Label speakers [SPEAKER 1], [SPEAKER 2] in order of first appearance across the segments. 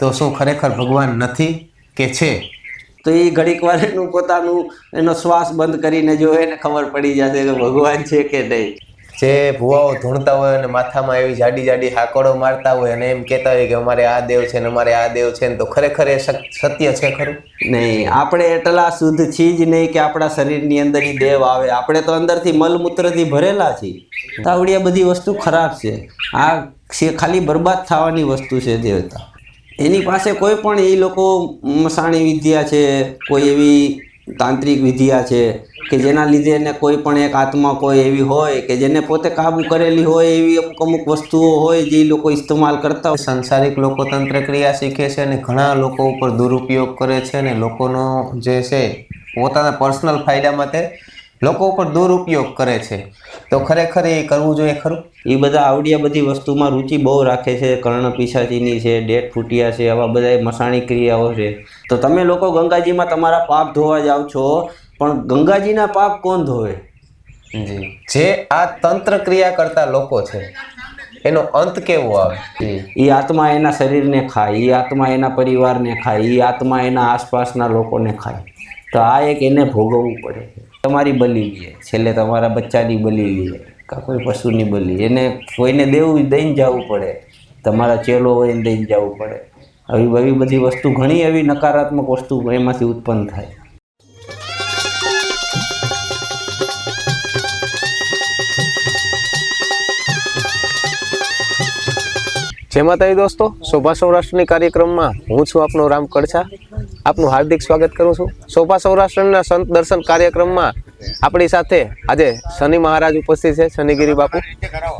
[SPEAKER 1] તો શું ખરેખર ભગવાન નથી કે છે?
[SPEAKER 2] તો એ ઘડીક વાર એનું પોતાનું એનો શ્વાસ બંધ કરીને જો એને ખબર પડી જશે કે ભગવાન છે કે નહીં.
[SPEAKER 1] જે ભુવાઓ ધૂણતા હોય અને માથામાં એવી જાડી જાડી હાકડો મારતા હોય અને એમ કહેતા હોય કે અમારે આ દેવ છે ને અમારે આ દેવ છે ને તો ખરેખર એ સત્ય છે ખરું?
[SPEAKER 2] નહીં આપણે એટલા શુદ્ધ છીએ જ નહીં કે આપણા શરીરની અંદર એ દેવ આવે. આપણે તો અંદરથી મલમૂત્રથી ભરેલા છીએ. તો આવડી આ બધી વસ્તુ ખરાબ છે. આ છે ખાલી બરબાદ થવાની વસ્તુ છે દેવતા. એની પાસે કોઈ પણ એ લોકો મસાણી વિદ્યા છે, કોઈ એવી તાંત્રિક વિદ્યા છે કે જેના લીધે એને કોઈ પણ એક આત્મા કોઈ એવી હોય કે જેને પોતે કાબુ કરેલી હોય એવી અમુક અમુક વસ્તુઓ હોય જે લોકો ઇસ્તેમાલ કરતા હોય.
[SPEAKER 1] સંસારિક લોકો તંત્ર ક્રિયા શીખે છે અને ઘણા લોકો ઉપર દુરુપયોગ કરે છે અને લોકોનો જે છે પોતાના પર્સનલ ફાયદા માટે લોકો ઉપર દુરુપયોગ કરે છે. તો ખરેખર એ કરવું જોઈએ ખરું?
[SPEAKER 2] એ બધા આવડિયા બધી વસ્તુમાં રુચિ બહુ રાખે છે. કર્ણ પિશાચીની છે ડેટ ફૂટિયા છે આવા બધા મસાણી ક્રિયાઓ છે. તો તમે લોકો ગંગાજીમાં તમારા પાપ ધોવા જાઓ છો પણ ગંગાજીના પાપ કોણ ધોવે?
[SPEAKER 1] જે. આ તંત્ર ક્રિયા કરતા લોકો છે એનો અંત કેવો આવે?
[SPEAKER 2] એ આત્મા એના શરીરને ખાય એ આત્મા એના પરિવારને ખાય એ આત્મા એના આસપાસના લોકોને ખાય. તો આ એક એને ભોગવવું પડે તમારી બલી લે છેલ્લે તમારા બચ્ચાની બલી લે કાં કોઈ પશુની બલી એને કોઈને દેવું દઈને જવું પડે. તમારા ચેલો હોય એને દઈને જવું પડે. આવી આવી બધી વસ્તુ ઘણી એવી નકારાત્મક વસ્તુ એમાંથી ઉત્પન્ન થાય.
[SPEAKER 1] જેમાં તય દોસ્તો શોભા સૌરાષ્ટ્રની કાર્યક્રમમાં હું છું આપનો રામ કડછા. આપનું હાર્દિક સ્વાગત કરું છું. શોભા સૌરાષ્ટ્રના સંત દર્શન કાર્યક્રમમાં આપણી સાથે આજે શનિ મહારાજ ઉપસ્થિત છે શનિગીરી બાપુ.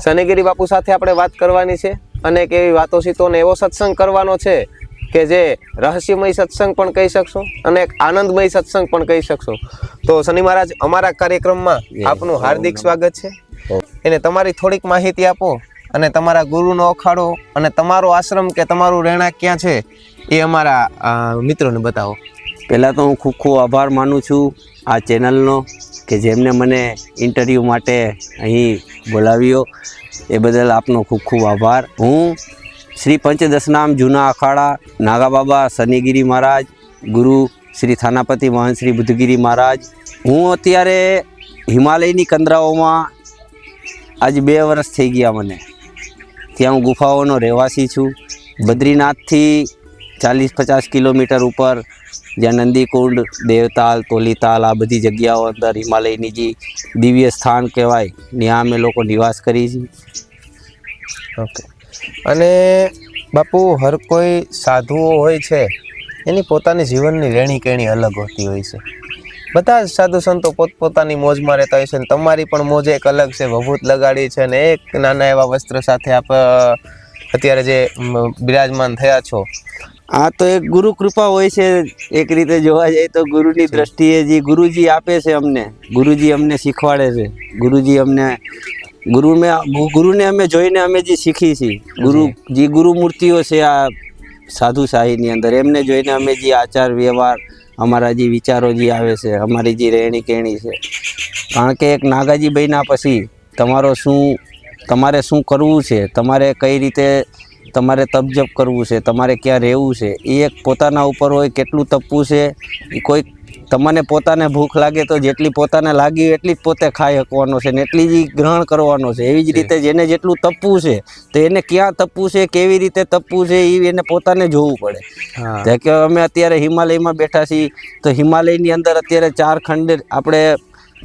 [SPEAKER 1] શનિગીરી બાપુ સાથે આપણે વાત કરવાની છે. અને એક એવી વાતો સીતોને એવો સત્સંગ કરવાનો છે કે જે રહસ્યમય સત્સંગ પણ કહી શકશો અને એક આનંદમય સત્સંગ પણ કહી શકશો. તો શનિ મહારાજ અમારા કાર્યક્રમમાં આપનું હાર્દિક સ્વાગત છે. એને તમારી થોડીક માહિતી આપો અને તમારા ગુરુનો અખાડો અને તમારો આશ્રમ કે તમારું રહેણાંક ક્યાં છે એ અમારા મિત્રોને બતાવો.
[SPEAKER 2] પહેલાં તો હું ખૂબ ખૂબ આભાર માનું છું આ ચેનલનો કે જેમને મને ઇન્ટરવ્યૂ માટે અહીં બોલાવ્યો. એ બદલ આપનો ખૂબ ખૂબ આભાર. હું શ્રી પંચદશનામ જૂના અખાડા, નાગાબાબા શનિગીરી મહારાજ, ગુરુ શ્રી થાનાપતિ મહંત શ્રી બુદ્ધગીરી મહારાજ. હું અત્યારે હિમાલયની કંદરાઓમાં આજ બે વર્ષ થઈ ગયા મને. ત્યાં હું ગુફાઓનો રહેવાસી છું. બદ્રીનાથથી ચાલીસ પચાસ કિલોમીટર ઉપર જ્યાં નંદીકુંડ, દેવતાલ, તોલીતાલ આ બધી જગ્યાઓ અંદર હિમાલયની જે દિવ્ય સ્થાન કહેવાય, ત્યાં અમે લોકો નિવાસ કરીએ છીએ.
[SPEAKER 1] ઓકે. અને બાપુ, હર કોઈ સાધુઓ હોય છે, એની પોતાની જીવનની રેણી કેણી અલગ હોતી હોય છે. બધા જ સાધુ સંતો પોતપોતાની મોજમાં રહેતા હોય છે અને તમારી પણ મોજ એક અલગ છે ભભૂત લગાડી છે અને એક નાના એવા વસ્ત્ર સાથે આપ અત્યારે જે બિરાજમાન થયા છો.
[SPEAKER 2] આ તો એક ગુરુ કૃપા હોય છે. એક રીતે જોવા જાય તો ગુરુની દ્રષ્ટિએ જે ગુરુજી આપે છે અમને ગુરુજી અમને શીખવાડે છે. ગુરુજી અમને ગુરુ મેં ગુરુને અમે જોઈને અમે જે શીખી છીએ ગુરુ જે ગુરુ મૂર્તિઓ છે આ સાધુ શાહીની અંદર એમને જોઈને અમે જે આચાર વ્યવહાર અમારા જે વિચારો જે આવે છે અમારી જે રહેણી કહેણી છે. કારણ કે એક નાગાજી બન્યા પછી તમારો શું તમારે શું કરવું છે? તમારે કઈ રીતે તમારે તપ જપ કરવું છે તમારે ક્યાં રહેવું છે એ એક પોતાના ઉપર હોય કેટલું તપવું છે એ કોઈ તમને પોતાને ભૂખ લાગે તો જેટલી પોતાને લાગી એટલી જ પોતે ખાઈ શકવાનો છે ને એટલી જ ગ્રહણ કરવાનો છે. એવી જ રીતે જેને જેટલું તપવું છે તો એને ક્યાં તપવું છે કેવી રીતે તપવું છે એ એને પોતાને જોવું પડે. કે અમે અત્યારે હિમાલયમાં બેઠા છીએ તો હિમાલયની અંદર અત્યારે ચાર ખંડ આપણે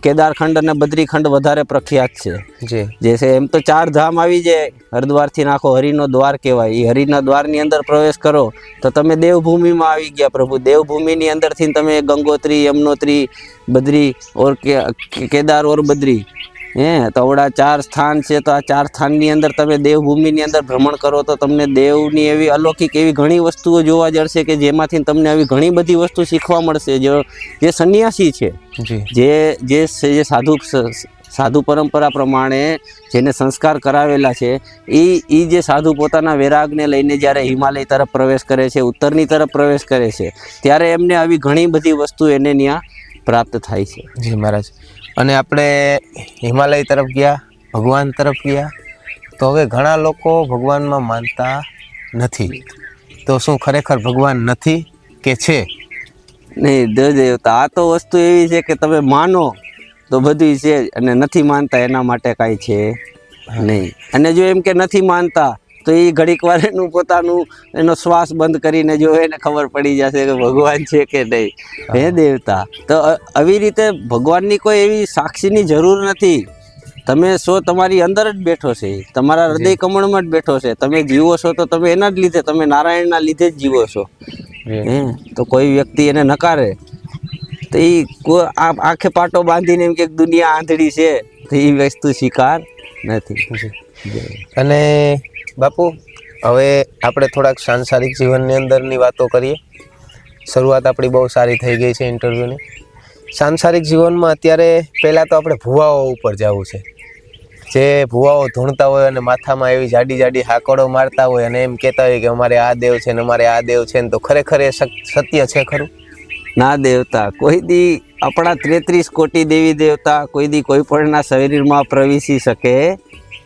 [SPEAKER 2] કેદારખંડ અને બદ્રીખંડ વધારે પ્રખ્યાત છે.
[SPEAKER 1] જી.
[SPEAKER 2] છે એમ તો ચાર ધામ આવી જાય હરિદ્વારથી નાખો હરિનો દ્વાર કહેવાય. એ હરિના દ્વારની અંદર પ્રવેશ કરો તો તમે દેવભૂમિમાં આવી ગયા પ્રભુ. દેવભૂમિની અંદરથી તમે ગંગોત્રી યમનોત્રી બદ્રી ઓર કે કેદાર ઓર બદ્રી હે તવડા ચાર સ્થાન છે તો આ ચાર સ્થાનની અંદર તમે દેવભૂમિની અંદર ભ્રમણ કરો તો તમને દેવની એવી અલૌકિક એવી ઘણી વસ્તુઓ જોવા જશે કે જેમાંથી તમને આવી ઘણી બધી વસ્તુ શીખવા મળશે જો જે સંન્યાસી છે.
[SPEAKER 1] જે.
[SPEAKER 2] જે સાધુ સાધુ પરંપરા પ્રમાણે જેને સંસ્કાર કરાવેલા છે એ એ જે સાધુ પોતાના વૈરાગને લઈને જ્યારે હિમાલય તરફ પ્રવેશ કરે છે ઉત્તરની તરફ પ્રવેશ કરે છે ત્યારે એમને આવી ઘણી બધી વસ્તુ એને ત્યાં પ્રાપ્ત થાય છે.
[SPEAKER 1] જી મહારાજ. અને આપણે હિમાલય તરફ ગયા, ભગવાન તરફ ગયા. તો હવે ઘણા લોકો ભગવાનમાં માનતા નથી. તો શું ખરેખર ભગવાન નથી કે છે?
[SPEAKER 2] નહીં દેવ દેવતા આ તો વસ્તુ એવી છે કે તમે માનો તો બધું છે અને નથી માનતા એના માટે કાંઈ છે નહીં. અને જો એમ કે નથી માનતા તો એ ઘડીક વાર એનું પોતાનું એનો શ્વાસ બંધ કરીને જો એને ખબર પડી જશે કે ભગવાન છે કે નહીં. હે. દેવતા? તો આવી રીતે ભગવાનની કોઈ એવી સાક્ષીની જરૂર નથી. તમે સો તમારી અંદર જ બેઠો છે. તમારા હૃદય કમળમાં જ બેઠો છે. તમે જીવો છો તો તમે એના જ લીધે તમે નારાયણના લીધે જ જીવો છો. હે? તો કોઈ વ્યક્તિ એને નકારે. તો એ આંખે પાટો બાંધીને એમ કે દુનિયા આંધળી છે તો એ વસ્તુ સ્વીકાર નથી.
[SPEAKER 1] અને બાપુ, હવે આપણે થોડાક સાંસારિક જીવનની અંદરની વાતો કરીએ. શરૂઆત આપણી બહુ સારી થઈ ગઈ છે ઇન્ટરવ્યૂની. સાંસારિક જીવનમાં અત્યારે પહેલાં તો આપણે ભુવાઓ ઉપર જવું છે. જે ભુવાઓ ધૂણતા હોય અને માથામાં એવી જાડી જાડી હાકડો મારતા હોય અને એમ કહેતા હોય કે અમારે આ દેવ છે ને અમારે આ દેવ છે ને તો ખરેખર એ સત્ય છે ખરું?
[SPEAKER 2] ના દેવતા, કોઈ દી આપણા તેત્રીસ કોટી દેવી દેવતા કોઈ દી કોઈ પણના શરીરમાં પ્રવેશી શકે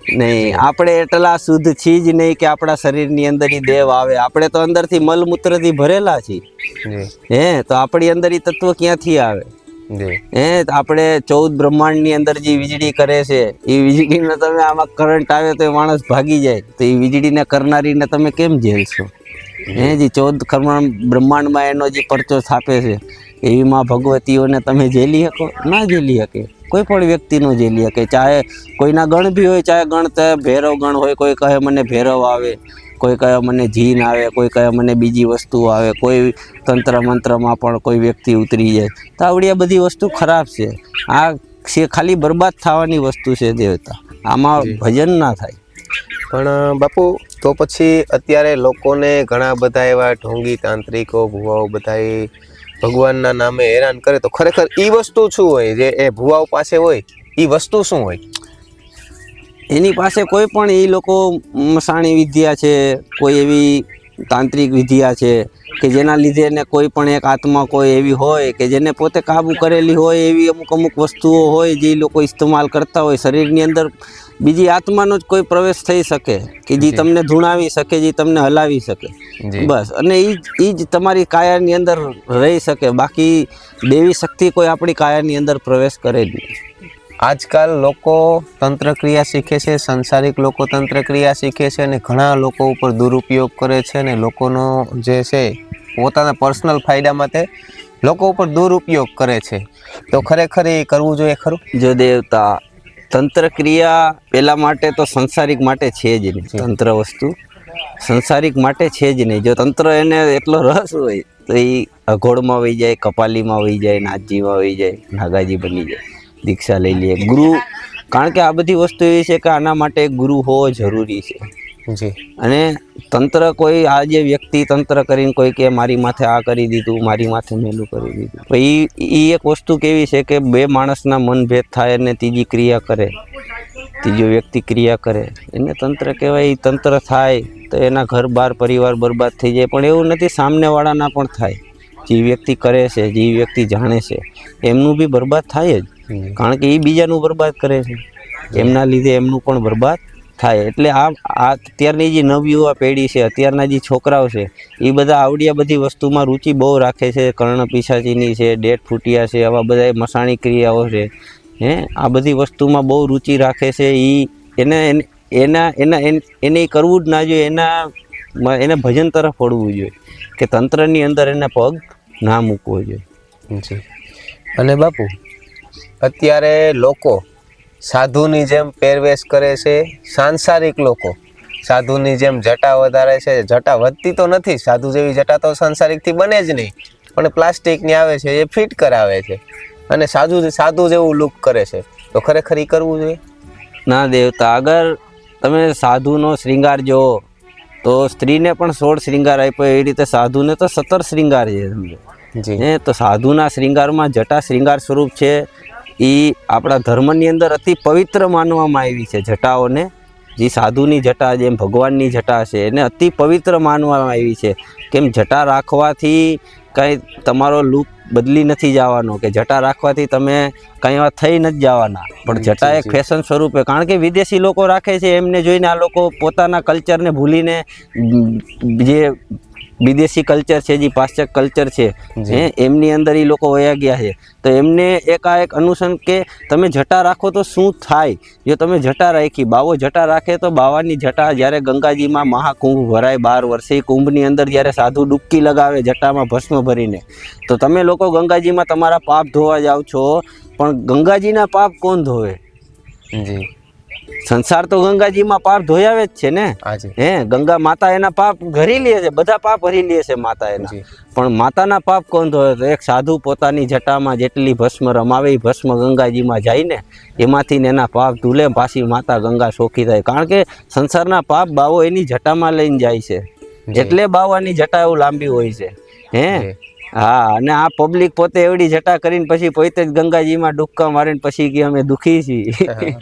[SPEAKER 2] નહીં આપણે એટલા શુદ્ધ છીએ જ નહીં કે આપણા શરીરની અંદર એ દેવ આવે. આપણે તો અંદરથી મલમૂત્રથી ભરેલા છીએ. હે તો આપણી અંદર એ તત્વ ક્યાંથી આવે? હે આપણે ચૌદ બ્રહ્માંડની અંદર જે વીજળી કરે છે એ વીજળીને તમે આમાં કરંટ આવે તો એ માણસ ભાગી જાય. તો એ વીજળીને કરનારીને તમે કેમ ઝેલશો હે જે ચૌદ બ્રહ્માંડમાં એનો જે પરચો સ્થાપે છે એવી માં ભગવતીઓને તમે ઝેલી શકો? ના ઝેલી શકે. કોઈ પણ વ્યક્તિનું જે લે કે ચાહે કોઈના ગણ બી હોય ચાહે ગણ તો ભૈરવ ગણ હોય કોઈ કહે મને ભૈરવ આવે કોઈ કહે મને જીન આવે કોઈ કહે મને બીજી વસ્તુ આવે કોઈ તંત્ર મંત્રમાં પણ કોઈ વ્યક્તિ ઉતરી જાય. તો આવડી આ બધી વસ્તુ ખરાબ છે. આ છે ખાલી બરબાદ થવાની વસ્તુ છે દેવતા આમાં ભજન ના થાય.
[SPEAKER 1] પણ બાપુ તો પછી અત્યારે લોકોને ઘણા બધા એવા ઢોંગી તાંત્રિકો ભુવાઓ બધા ભગવાનના નામે હેરાન કરે તો ખરેખર એ વસ્તુ શું હોય? જે એ ભુવાઓ પાસે હોય એ વસ્તુ શું હોય?
[SPEAKER 2] એની પાસે કોઈ પણ એ લોકો મસાણી વિદ્યા છે, કોઈ એવી તાંત્રિક વિદ્યા છે કે જેના લીધે એને કોઈ પણ એક આત્મા કોઈ એવી હોય કે જેને પોતે કાબુ કરેલી હોય એવી અમુક અમુક વસ્તુઓ હોય જે લોકો ઇસ્તેમાલ કરતા હોય શરીરની અંદર બીજી આત્માનો જ કોઈ પ્રવેશ થઈ શકે કે જે તમને ધૂણાવી શકે જે તમને હલાવી શકે. બસ. અને એ જ એ જ તમારી કાયાની અંદર રહી શકે. બાકી દેવી શક્તિ કોઈ આપણી કાયાની અંદર પ્રવેશ કરે જ નહીં.
[SPEAKER 1] આજકાલ લોકો તંત્ર ક્રિયા શીખે છે સંસારિક લોકો તંત્ર ક્રિયા શીખે છે અને ઘણા લોકો ઉપર દુરુપયોગ કરે છે અને લોકોનો જે છે પોતાના પર્સનલ ફાયદા માટે લોકો ઉપર દુરુપયોગ કરે છે. તો ખરેખર એ કરવું જોઈએ ખરું?
[SPEAKER 2] જો દેવતા તંત્ર ક્રિયા પહેલાં માટે તો સંસારિક માટે છે જ નહીં. તંત્ર વસ્તુ સંસારિક માટે છે જ નહીં. જો તંત્ર એને એટલો રસ હોય તો એ અઘોડમાં વહી જાય કપાલીમાં વહી જાય નાથજીમાં વહી જાય નાગાજી બની જાય દીક્ષા લઈ લે. ગુરુ કારણ કે આ બધી વસ્તુ એવી છે કે આના માટે ગુરુ હોવો જરૂરી છે. અને તંત્ર કોઈ આ જે વ્યક્તિ તંત્ર કરીને કોઈ કે મારી માથે આ કરી દીધું મારી માથે મેલું કરી દીધું. એ એ એક વસ્તુ કેવી છે કે બે માણસના મનભેદ થાય અને ત્રીજી ક્રિયા કરે. ત્રીજો વ્યક્તિ ક્રિયા કરે. એને તંત્ર કહેવાય તંત્ર થાય તો એના ઘર બાર પરિવાર બરબાદ થઈ જાય. પણ એવું નથી સામનેવાળાના પણ થાય. જે વ્યક્તિ કરે છે જે વ્યક્તિ જાણે છે એમનું બી બરબાદ થાય જ. કારણ કે એ બીજાનું બરબાદ કરે છે. એમના લીધે એમનું પણ બરબાદ થાય. એટલે આ અત્યારની જે નવયુવા પેઢી છે, અત્યારના જે છોકરાઓ છે એ બધા આવડિયા બધી વસ્તુમાં રુચિ બહુ રાખે છે. કર્ણ પિશાચીની છે, ડેટ ફૂટિયા છે, આવા બધા મસાણી ક્રિયાઓ છે. હે? આ બધી વસ્તુમાં બહુ રુચિ રાખે છે. એ એને, એને- એના એના કરવું જ ના જોઈએ. એના એને ભજન તરફ વળવું જોઈએ કે તંત્રની અંદર એને પગ ના મૂકવો જોઈએ.
[SPEAKER 1] અને બાપુ, અત્યારે લોકો સાધુની જેમ પહેરવેશ કરે છે સાંસારિક લોકો. સાધુની જેમ જટા વધારે છે. જટા વધતી તો નથી. સાધુ જેવી જટા તો સાંસારિકથી બને જ નહીં. પણ પ્લાસ્ટિકની આવે છે એ ફિટ કરાવે છે. અને સાધુ સાધુ જેવું લુક કરે છે. તો ખરેખર એ કરવું જોઈએ?
[SPEAKER 2] ના દેવતા આગળ તમે સાધુનો શ્રૃંગાર જોવો તો સ્ત્રીને પણ સોળ શ્રૃંગાર આપ્યો. એવી રીતે સાધુને તો સત્તર શ્રૃંગાર છે. સમજો તો સાધુના શ્રૃંગારમાં જટા શ્રૃંગાર સ્વરૂપ છે. એ આપણા ધર્મની અંદર અતિ પવિત્ર માનવામાં આવી છે જટાઓને. જે સાધુની જટા જેમ ભગવાનની જટા છે એને અતિ પવિત્ર માનવામાં આવી છે. કેમ જટા રાખવાથી કંઈ તમારો લુક બદલી નથી જવાનો કે જટા રાખવાથી તમે કંઈ એવા થઈ નથી જવાના. પણ જટા એક ફેશન સ્વરૂપે કારણ કે વિદેશી લોકો રાખે છે એમને જોઈને આ લોકો પોતાના કલ્ચરને ભૂલીને જે વિદેશી કલ્ચર છે જે પાશ્ચાત્ય કલ્ચર છે. હે એમની અંદર એ લોકો વયા ગયા છે. તો એમને એકાએક અનુસંગ કે તમે જટા રાખો તો શું થાય? જો તમે જટા રાખી બાવો જટા રાખે તો બાવાની જટા જ્યારે ગંગાજીમાં મહાકુંભ ભરાય બાર વર્ષે એ કુંભની અંદર જ્યારે સાધુ ડૂબકી લગાવે જટામાં ભસ્મ ભરીને. તો તમે લોકો ગંગાજીમાં તમારા પાપ ધોવા જાઓ છો પણ ગંગાજીના પાપ કોણ ધોવે?
[SPEAKER 1] જી.
[SPEAKER 2] સંસાર તો ગંગાજીમાં પાપ ધોયાવે જ છે ને? હે ગંગા માતા એના પાપ ભરી લે છે બધા પાપ ભરી લે છે માતા એના. પણ માતાના પાપ કોણ ધોવે? તો એક સાધુ પોતાની જટામાં જેટલી ભસ્મ રમાવે એ ભસ્મ ગંગાજીમાં જાય ને એમાંથી ને એના પાપ ધૂલે પાછી માતા ગંગા શોખી થાય. કારણ કે સંસારના પાપ બાવો એની જટામાં લઈને જાય છે. એટલે બાવાની જટા એવું લાંબી હોય છે. હે. હા અને આ પબ્લિક પોતે એવડી જટા કરીને પછી પોતે જ ગંગાજીમાં ડુક્કા મારીને પછી કે અમે દુખી છીએ.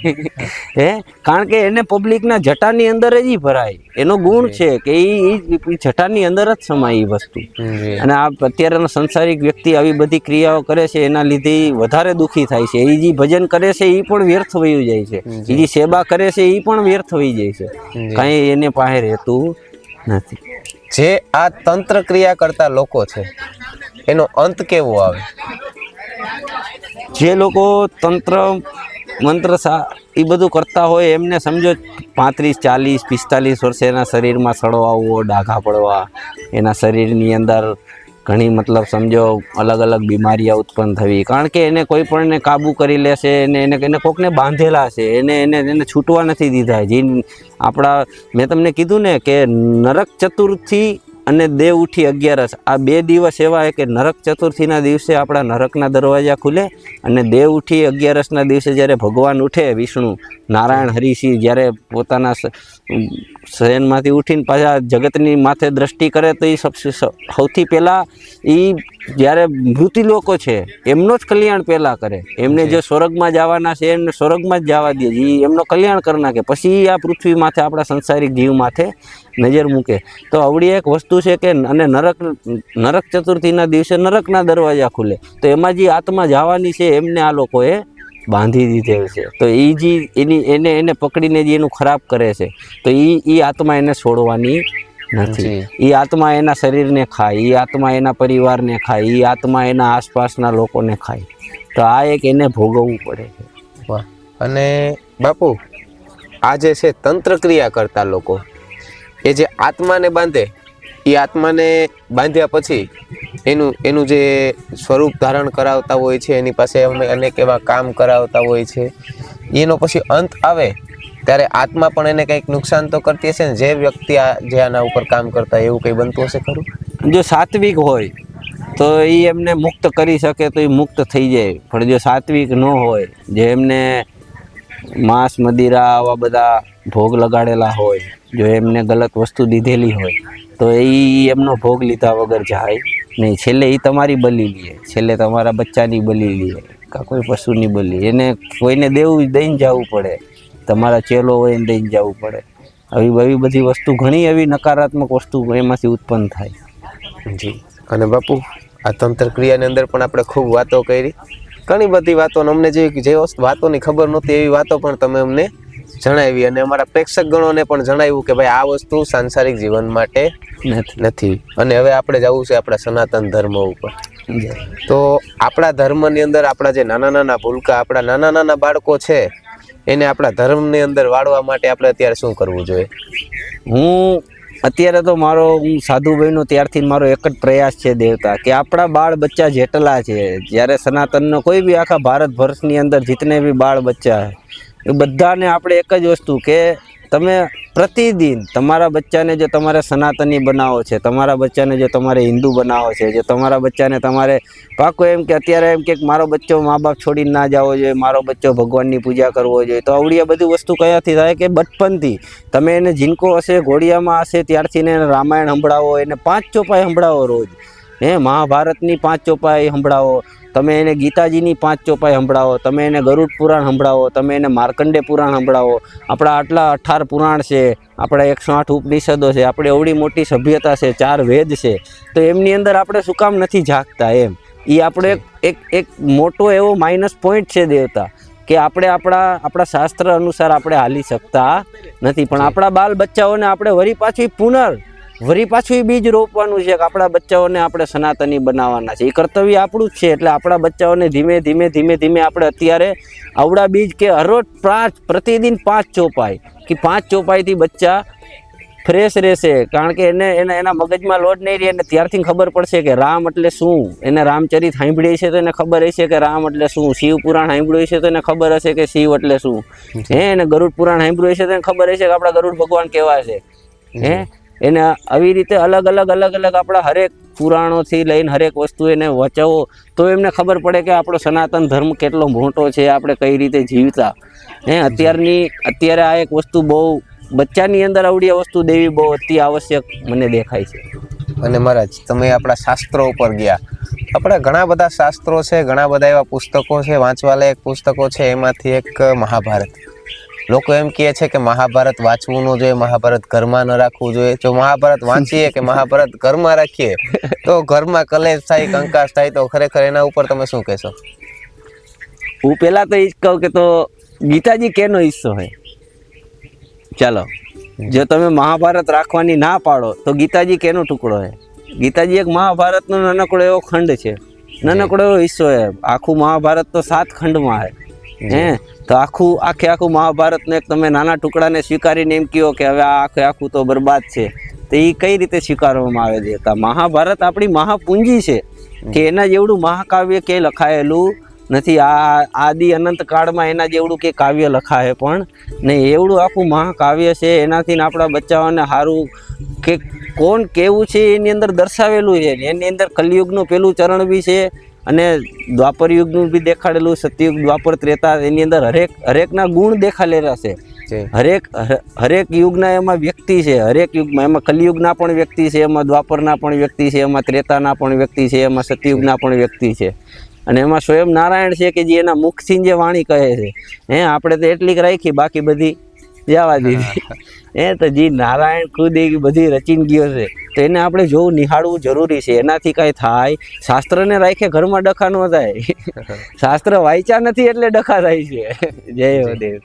[SPEAKER 2] હે? કારણ કે એને પબ્લિકના જટાની અંદર જ ઈ ભરાય. એનો ગુણ છે કે એ જટાની અંદર જ સમાય એ વસ્તુ. અને આ અત્યારેનો સંસારિક વ્યક્તિ આવી બધી ક્રિયાઓ કરે છે એના લીધે વધારે દુઃખી થાય છે. એ જે ભજન કરે છે એ પણ વ્યર્થ વયું જાય છે. એ જે સેવા કરે છે એ પણ વ્યર્થ વહી જાય છે. કાંઈ એને પાસે રહેતું નથી.
[SPEAKER 1] જે આ તંત્ર ક્રિયા કરતા લોકો છે એનો અંત કેવો આવે?
[SPEAKER 2] જે લોકો તંત્ર મંત્ર સા એ બધું કરતા હોય એમને સમજો પાંત્રીસ ચાલીસ પિસ્તાલીસ વર્ષે એના શરીરમાં સડો આવવો ડાઘા પડવા એના શરીરની અંદર ઘણી મતલબ સમજો, અલગ અલગ બીમારીઓ ઉત્પન્ન થવી. કારણ કે એને કોઈ પણને કાબુ કરી લેશે, એને એને એને કોકને બાંધેલા છે એને એને એને છૂટવા નથી દીધા. જે આપણા, મેં તમને કીધું ને કે નરક ચતુર્થી અને દેવ ઉઠી અગિયારસ. આ બે દિવસ એવા કે નરક ચતુર્થીના દિવસે આપણા નરકના દરવાજા ખુલે અને દેવ ઉઠી અગિયારસના દિવસે જ્યારે ભગવાન ઉઠે વિષ્ણુ, નારાયણ હરિસિંહ જ્યારે પોતાના શયનમાંથી ઉઠીને પાછા જગતની માથે દ્રષ્ટિ કરે તો એ સૌથી પહેલાં એ જ્યારે મૃત્યુ લોકો છે એમનો જ કલ્યાણ પહેલાં કરે. એમને જે સ્વર્ગમાં જવાના છે એમને સ્વર્ગમાં જ જવા દે. એ એમનો કલ્યાણ કરી નાખે. પછી આ પૃથ્વી માથે આપણા સંસારિક જીવ માથે નજર મૂકે. તો આવડી એક વસ્તુ છે કે અને નરક નરક ચતુર્થીના દિવસે નરકના દરવાજા ખુલે. તો એમાં જે આત્મા જવાની છે એમને આ લોકોએ બાંધી દીધેલ છે. તો એ જે એની એને એને પકડીને જે એનું ખરાબ કરે છે તો એ એ આત્મા એને છોડવાની નથી. એ આત્મા એના શરીરને ખાય એ આત્મા એના પરિવારને ખાય એ આત્મા એના આસપાસના લોકોને ખાય. તો આ એક એને ભોગવવું પડે છે.
[SPEAKER 1] અને બાપુ આ જે છે તંત્ર ક્રિયા કરતા લોકો એ જે આત્માને બાંધે એ આત્માને બાંધ્યા પછી એનું એનું જે સ્વરૂપ ધારણ કરાવતા હોય છે, એની પાસે અમે અનેક એવા કામ કરાવતા હોય છે, એનો પછી અંત આવે ત્યારે આત્મા પણ એને કંઈક નુકસાન તો કરતી હશે ને? જે વ્યક્તિ આ, જે આના ઉપર કામ કરતા એવું કંઈ બનતું હશે ખરું?
[SPEAKER 2] જો સાત્વિક હોય, તો એ એમને મુક્ત કરી શકે તો એ મુક્ત થઈ જાય. પણ જો સાત્વિક ન હોય, જે એમને માંસ, મદિરા, આવા બધા ભોગ લગાડેલા હોય, જો એમને ગલત વસ્તુ દીધેલી હોય તો એ એમનો ભોગ લીધા વગર જાય નહીં. છેલ્લે એ તમારી બલી લે. છેલ્લે તમારા બચ્ચાની બલી લે કાં કોઈ પશુની બલી. એને કોઈને દેવું દઈને જવું પડે. તમારા ચેલો હોય એને દઈને જવું પડે. આવી આવી બધી વસ્તુ ઘણી એવી નકારાત્મક વસ્તુ એમાંથી ઉત્પન્ન થાય.
[SPEAKER 1] જી. અને બાપુ, આ તંત્ર ક્રિયાની અંદર પણ આપણે ખૂબ વાતો કરી. ઘણી બધી વાતો અમને જે જે વાતોની ખબર નહોતી એવી વાતો પણ તમે અમને જણાવી અને અમારા પ્રેક્ષક ગણોને પણ જણાવ્યું કે ભાઈ આ વસ્તુ સાંસારિક જીવન માટે
[SPEAKER 2] નથી.
[SPEAKER 1] નથી. અને હવે આપણે જવું છે આપણા સનાતન ધર્મ ઉપર. તો આપણા ધર્મની અંદર આપણા જે નાના નાના ભૂલકા આપણા નાના નાના બાળકો છે એને આપણા ધર્મની અંદર વાળવા માટે આપણે અત્યારે શું કરવું જોઈએ?
[SPEAKER 2] હું અત્યારે તો મારો હું સાધુભાઈનો ત્યારથી મારો એક જ પ્રયાસ છે દેવતા કે આપણા બાળ બચ્ચા જેટલા છે જ્યારે સનાતનનો કોઈ બી આખા ભારત વર્ષની અંદર જીતને બી બાળ બચ્ચા બધાને આપણે એક જ વસ્તુ કે તમે પ્રતિદિન તમારા બચ્ચાને જો તમારે સનાતની બનાવો છે, તમારા બચ્ચાને જો તમારે હિન્દુ બનાવો છે, જો તમારા બચ્ચાને તમારે પાકો એમ કે અત્યારે એમ કે મારો બચ્ચો મા બાપ છોડીને ના જવો જોઈએ, મારો બચ્ચો ભગવાનની પૂજા કરવો જોઈએ, તો આવડી આ બધી વસ્તુ કયાથી થાય કે બચપનથી? તમે એને જીનકો હશે, ઘોડિયામાં હશે, ત્યારથી એને રામાયણ સંભળાવો, એને પાંચ ચોપાઈ સંભળાવો રોજ. હે, મહાભારતની પાંચ ચોપાઈ સંભળાવો. તમે એને ગીતાજીની પાંચ ચોપાઈ સંભળાવો તમે એને ગરુડ પુરાણ સંભળાવો તમે એને માર્કંડે પુરાણ સંભળાવો. આપણા આટલા અઠાર પુરાણ છે આપણા એકસો આઠ ઉપનિષદો છે આપણી એવડી મોટી સભ્યતા છે ચાર વેદ છે. તો એમની અંદર આપણે શું કામ નથી જાગતા એમ? એ આપણે એક એક એક મોટો એવો માઇનસ પોઈન્ટ છે દેવતા કે આપણે આપણા આપણા શાસ્ત્ર અનુસાર આપણે હાલી શકતા નથી. પણ આપણા બાલ બચ્ચાઓને આપણે વરી પાછી પુનર વળી પાછું એ બીજ રોપવાનું છે કે આપણા બચ્ચાઓને આપણે સનાતની બનાવવાના છે. એ કર્તવ્ય આપણું જ છે એટલે આપણા બચ્ચાઓને ધીમે ધીમે ધીમે ધીમે આપણે અત્યારે આવડા બીજ કે હરરોજ પાંચ પ્રતિદિન પાંચ ચોપાઈ કે પાંચ ચોપાઈથી બચ્ચા ફ્રેશ રહેશે. કારણ કે એને એને એના મગજમાં લોડ નહીં રહે અને ત્યારથી ખબર પડશે કે રામ એટલે શું? એને રામચરિત સાંભળી છે તો એને ખબર હશે કે રામ એટલે શું? શિવ પુરાણ સાંભળ્યું છે તો એને ખબર હશે કે શિવ એટલે શું? હે એને ગરુડ પુરાણ સાંભળ્યું હશે તો એને ખબર હશે કે આપણા ગરુડ ભગવાન કેવા છે. હે? એને આવી રીતે અલગ અલગ અલગ અલગ આપણા હરેક પુરાણોથી લઈને હરેક વસ્તુ એને વચાવો, તો એમને ખબર પડે કે આપણો સનાતન ધર્મ કેટલો મોટો છે, આપણે કઈ રીતે જીવતા. હે, અત્યારની, અત્યારે આ એક વસ્તુ બહુ, બચ્ચાની અંદર આવડી વસ્તુ દેવી બહુ અતિ આવશ્યક મને દેખાય છે.
[SPEAKER 1] અને મહારાજ, તમે આપણા શાસ્ત્રો ઉપર ગયા. આપણા ઘણા બધા શાસ્ત્રો છે, ઘણા બધા એવા પુસ્તકો છે, વાંચવાલાયક પુસ્તકો છે, એમાંથી એક મહાભારત. લોકો એમ કહે છે કે મહાભારત વાંચવું ન જોઈએ મહાભારત ઘરમાં ન રાખવું જોઈએ. જો મહાભારત વાંચીએ કે મહાભારત ઘરમાં રાખીએ તો ઘરમાં કલેશ થાય કંકાસ થાય તો ખરેખર એના ઉપર તમે શું કહેશો?
[SPEAKER 2] હું પહેલાં તો એ જ કહું કે તો ગીતાજી કેનો હિસ્સો હોય ચાલો જો તમે મહાભારત રાખવાની ના પાડો તો ગીતાજી કેનો ટુકડો હોય ગીતાજી એક મહાભારતનો નાનકડો એવો ખંડ છે. નાનકડો એવો હિસ્સો છે આખું મહાભારત તો સાત ખંડમાં છે હે? તો આખું આખે આખું મહાભારતને તમે નાના ટુકડાને સ્વીકારીને એમ કહો કે હવે આ આખે આખું તો બરબાદ છે. તો એ કઈ રીતે સ્વીકારવામાં આવે છે? મહાભારત આપણી મહાપુંજી છે કે એના જેવડું મહાકાવ્ય કે લખાયેલું નથી. આ આદિ અનંત કાળમાં એના જેવડું કે કાવ્ય લખાય પણ નહીં એવડું આખું મહાકાવ્ય છે. એનાથી આપણા બચ્ચાઓને સારું કે કોણ કેવું છે એની અંદર દર્શાવેલું છે એની અંદર કલયુગનું પેલું ચરણ બી છે. અને દ્વાપર યુગનું બી દેખાડેલું સતયુગ દ્વાપર ત્રેતા એની અંદર હરેક હરેકના ગુણ દેખાડેલા છે. હરેક હરેક યુગના એમાં વ્યક્તિ છે હરેક યુગમાં એમાં કલિયુગના પણ વ્યક્તિ છે એમાં દ્વાપરના પણ વ્યક્તિ છે એમાં ત્રેતાના પણ વ્યક્તિ છે એમાં સતયુગના પણ વ્યક્તિ છે. અને એમાં સ્વયં નારાયણ છે કે જે એના મુખથી જે વાણી કહે છે. હે આપણે તો એટલી જ રાખી બાકી બધી જવા દીધી. એ તો જી નારાયણ ખુદ એ બધી રચીને ગયો છે. તો એને આપણે જોવું નિહાળવું જરૂરી છે. એનાથી કાંઈ થાય. શાસ્ત્રને રાખે ઘરમાં ડખા ન થાય. શાસ્ત્ર વાંચ્યા નથી એટલે ડખા થાય છે. જય દેવ